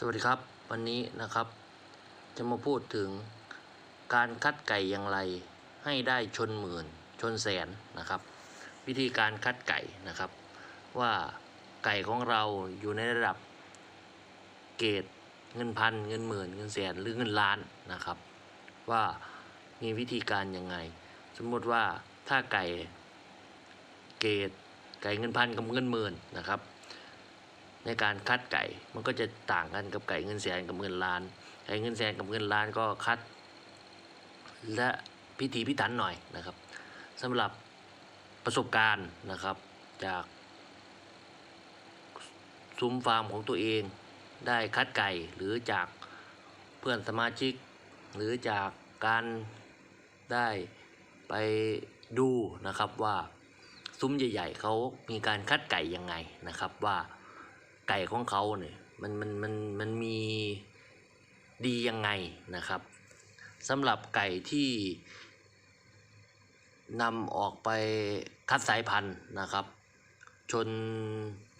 สวัสดีครับ วันนี้นะครับ จะมาพูดถึงการคัดไก่อย่างไรให้ได้ชนหมื่นชนแสนนะครับ วิธีการคัดไก่นะครับ ว่าไก่ของเราอยู่ในระดับเกรดเงินพันเงินหมื่นเงินแสนหรือเงินล้านนะครับ ว่ามีวิธีการยังไง สมมติว่าถ้าไก่เกรดไก่เงินพันกับเงินหมื่นนะครับ ในการคัดไก่มันก็จะต่างกันกับไก่เงินแสนกับเงินล้าน ไก่เงินแสนกับเงินล้านก็คัด และพิธีพิถันหน่อยนะครับสำหรับประสบการณ์นะครับจากซุ้มฟาร์มของตัวเองได้คัดไก่หรือจากเพื่อนสมาชิก หรือจากการได้ไปดูนะครับว่าซุ้มใหญ่ ๆเขามีการคัดไก่ยังไงนะครับว่า ไก่ของเขาเนี่ยมันมันมันมันมีดียังไงนะครับสำหรับไก่ที่นำออกไปคัดสายพันธุ์นะครับ ชน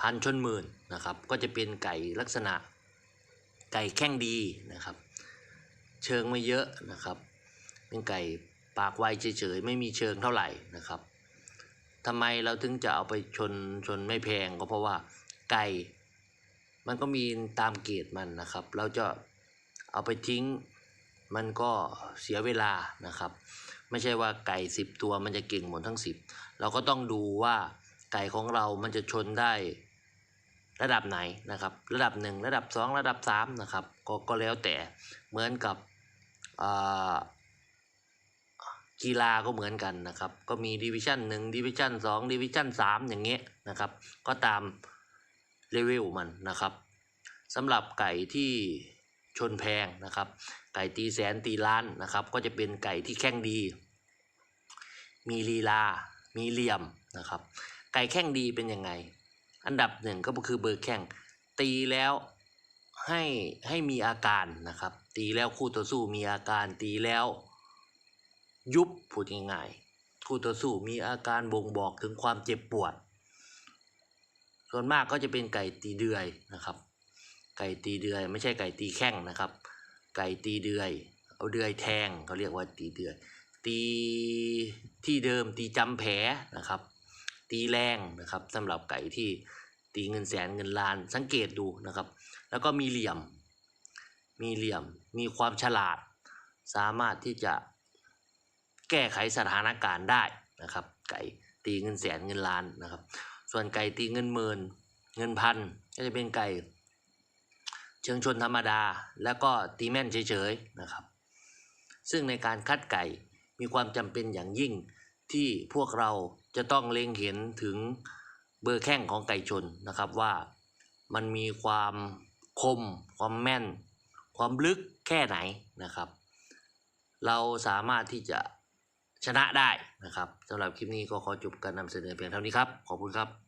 พันชนหมื่นนะครับ ก็จะเป็นไก่ลักษณะไก่แข้งดีนะครับ เชิงไม่เยอะนะครับ เป็นไก่ปากไวเฉยๆไม่มีเชิงเท่าไหร่นะครับทำไมเราถึงจะเอาไปชนชนไม่แพงก็เพราะว่าไก่ มันก็มีตามเกรดมันนะครับ เราจะเอาไปทิ้งมันก็เสียเวลานะครับ ไม่ใช่ว่าไก่สิบตัวมันจะเก่งหมดทั้งสิบเราก็ต้องดูว่าไก่ของเรามันจะชนได้ระดับไหนนะครับ ระดับหนึ่งระดับสองระดับสามนะครับก็ก็แล้วแต่เหมือนกับกีฬาก็เหมือนกันนะครับ ก็มีดิวิชั่นหนึ่งดิวิชั่นสองดิวิชั่นสามอย่างเงี้ยนะครับ ก็ตาม เลเวลมันนะครับสำหรับไก่ที่ชนแพงนะครับ ไก่ตีแสนตีล้านนะครับ ก็จะเป็นไก่ที่แข้งดี มีลีลา มีเหลี่ยมนะครับ ไก่แข้งดีเป็นยังไง อันดับหนึ่งก็คือเบอร์แข้งตีแล้วให้ให้มีอาการนะครับ ตีแล้วคู่ต่อสู้มีอาการตีแล้ว ยุบพูดง่ายๆคู่ต่อสู้มีอาการบ่งบอกถึงความเจ็บปวด ส่วนมากก็จะเป็นไก่ตีเดือยนะครับ ไก่ตีเดือย ไม่ใช่ไก่ตีแข้งนะครับ ไก่ตีเดือย เอาเดือยแทงเขาเรียกว่าตีเดือย ตีที่เดิมตีจำแผลนะครับ ตีแรงนะครับสำหรับไก่ที่ตีเงินแสนเงินล้านสังเกตดูนะครับ แล้วก็มีเหลี่ยม มีเหลี่ยม มีความฉลาด สามารถที่จะแก้ไขสถานการณ์ได้นะครับ ไก่ตีเงินแสนเงินล้านนะครับ ส่วนไก่ตีเงินหมื่นเงินพันก็จะเป็นไก่ เชิงชนธรรมดา แล้วก็ตีแม่นเฉยๆนะครับ ซึ่งในการคัดไก่มีความจำเป็นอย่างยิ่งที่พวกเราจะต้องเล็งเห็นถึงเบอร์แข้งของไก่ชนนะครับว่ามันมีความคม ความแม่น ความลึกแค่ไหนนะครับ เราสามารถที่จะ ชนะได้นะครับสำหรับคลิปนี้ก็ขอจบการนำเสนอเพียงเท่านี้ครับ ขอบคุณครับ